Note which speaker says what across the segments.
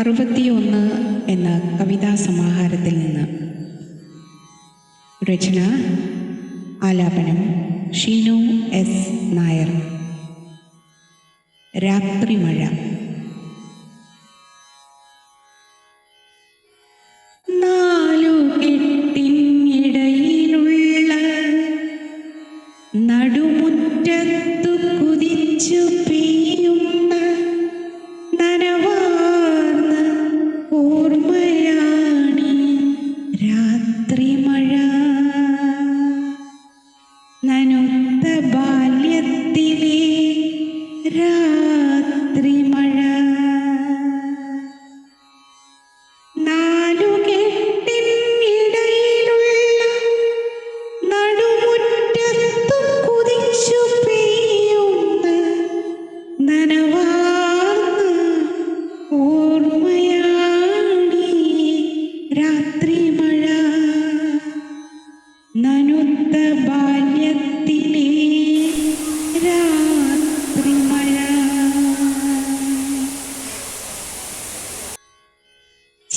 Speaker 1: അറുപത്തിയൊന്ന് എന്ന കവിതാ സമാഹാരത്തിൽ നിന്ന്. രചന ആലാപനം ഷീനു എസ് നായർ. രാത്രിമഴ നാലു കെട്ടിനിടയിലുള്ള നടുമുറ്റത്തു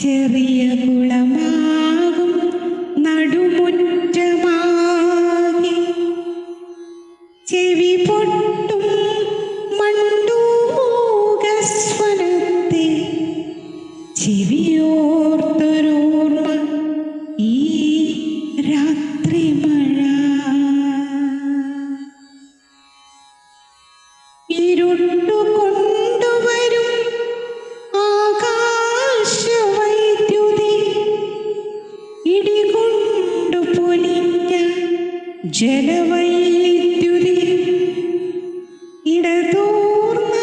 Speaker 1: ചെറിയ കുളമാകും ജലവൈദ്യുതി ഇടതൂർന്ന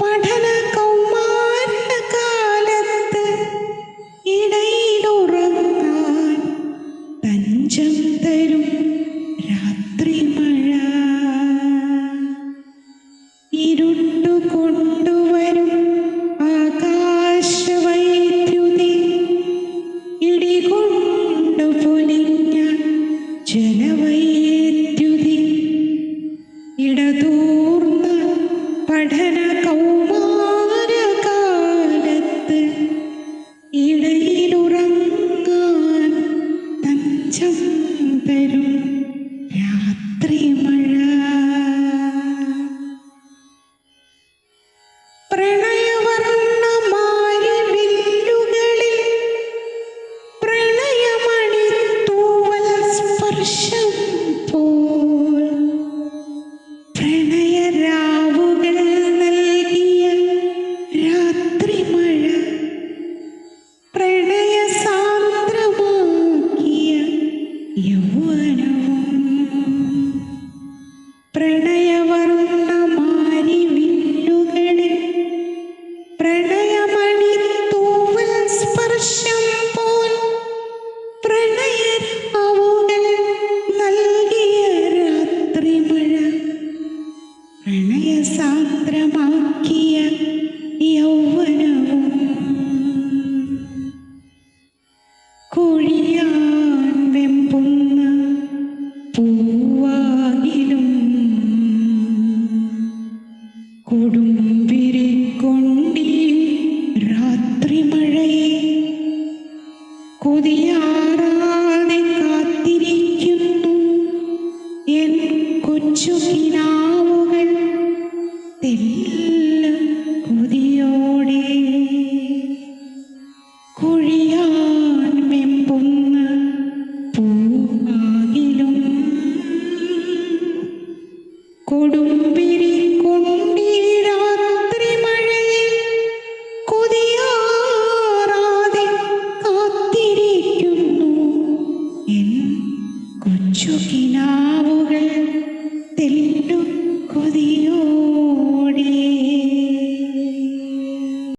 Speaker 1: പഠന കൗമാരകാലത്ത് ഇടയിലുറങ്ങാൻ തഞ്ചം ഇടതൂർന്ന പഠന കൗമാരകാലത്ത് ഇടയിലുറങ്ങാൻ തഞ്ചം തരും രാത്രിമഴ പ്രണയവർണമായ കൊടുമ്പിരിക്കൊണ്ടി രാത്രിമഴയെ കൊതിയാറാതെ കാത്തിരിക്കുന്നു. എൻ കൊച്ചു കൊച്ചു കിനാവുകൾ